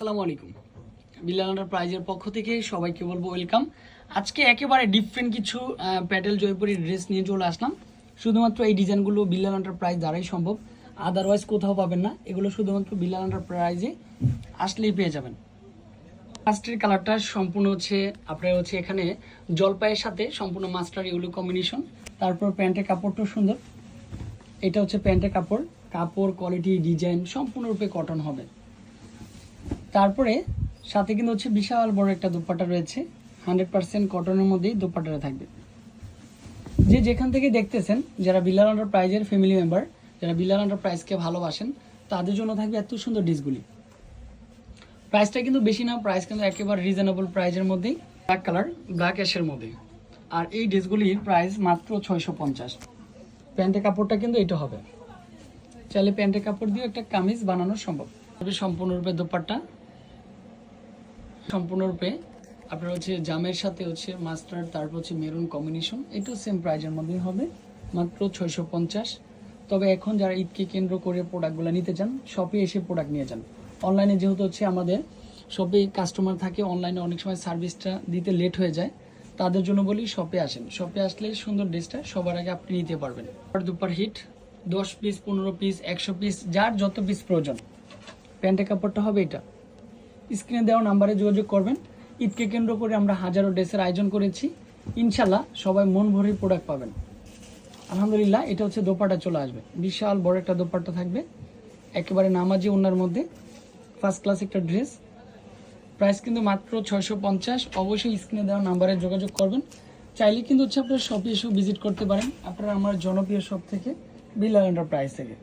আসসালামু আলাইকুম। বিলাল প্রাইজের পক্ষ থেকে সবাইকে বলব ওয়েলকাম। আজকে একেবারে ডিফারেন্ট কিছু প্যাটেল জয়পুরি ড্রেস নিয়ে চলে আসলাম। শুধুমাত্র এই ডিজাইনগুলো বিল্লাল প্রাইজ দ্বারাই সম্ভব। আদারওয়াইজ কোথাও পাবেন না। এগুলো শুধুমাত্র বিল্লাল প্রাইজে আসলেই পেয়ে যাবেন। ফার্স্টের কালারটা সম্পূর্ণ হচ্ছে, আপনার হচ্ছে এখানে জলপাইয়ের সাথে সম্পূর্ণ মাস্টার ইউলো কম্বিনেশন তারপর প্যান্টের কাপড়টাও সুন্দর। এটা হচ্ছে প্যান্টের কাপড়। কাপড় কোয়ালিটি ডিজাইন সম্পূর্ণরূপে কটন হবে। তারপরে সাথে কিন্তু হচ্ছে বিশাল বড় একটা দোপাট্টা রয়েছে। হান্ড্রেড পার্সেন্ট কটনের মধ্যেই দোপাট্টাটা থাকবে। যে যেখান থেকে দেখতেছেন, যারা বিলাল আন্ডার প্রাইজের ফ্যামিলি মেম্বার যারা বিলাল আন্ডার প্রাইজকে ভালোবাসেন, তাদের জন্য থাকবে এত সুন্দর ডিসগুলি প্রাইসটা কিন্তু বেশি না প্রাইস কিন্তু একেবারে রিজনেবল প্রাইজের মধ্যেই ব্ল্যাক কালার ব্ল্যাক অ্যাশের মধ্যে আর এই ড্রেসগুলির প্রাইস মাত্র ছয়শো পঞ্চাশ। প্যান্টের কাপড়টা কিন্তু এটা হবে। চাইলে প্যান্টের কাপড় দিয়ে একটা কামিজ বানানো সম্ভব। সম্পূর্ণরূপে দোপাট্টা। সম্পূর্ণরূপে আপনার হচ্ছে জামের সাথে হচ্ছে মাস্টার্ড, তারপর হচ্ছে মেরুন কম্বিনেশন এটাও সেম প্রাইজের মধ্যেই হবে, মাত্র ছয়শো পঞ্চাশ। তবে এখন যারা ঈদকে কেন্দ্র করে প্রোডাক্টগুলো নিতে চান শপে এসে প্রোডাক্ট নিয়ে যান। অনলাইনে যেহেতু হচ্ছে আমাদের শপে কাস্টমার থাকে অনলাইনে অনেক সময় সার্ভিসটা দিতে লেট হয়ে যায়, তাদের জন্য বলি শপে আসেন। শপে আসলে সুন্দর ড্রেসটা সবার আগে আপনি নিতে পারবেন। দুপার হিট দশ পিস পনেরো পিস একশো পিস যার যত পিস প্রয়োজন। প্যান্টের কাপড়টা হবে এটা। স্ক্রিনে দেওয়া নাম্বারে যোগাযোগ করবেন। ঈদকে কেন্দ্র করে আমরা হাজারো ড্রেসের আয়োজন করেছি। ইনশাল্লাহ সবাই মন ভরে প্রোডাক্ট পাবেন। আলহামদুলিল্লাহ, এটা হচ্ছে দোপাটা চলে আসবে। বিশাল বড় একটা দোপাট্টা থাকবে। একেবারে নামাজি ওনার মধ্যে। ফার্স্ট ক্লাস একটা ড্রেস প্রাইস কিন্তু মাত্র ছয়শো পঞ্চাশ। অবশ্যই স্ক্রিনে দেওয়া নাম্বারে যোগাযোগ করবেন। চাইলে কিন্তু হচ্ছে আপনার শপে এসেও ভিজিট করতে পারেন। আপনারা আমার জনপ্রিয় শপ থেকে বিল্লাল এন্টারপ্রাইজ থেকে।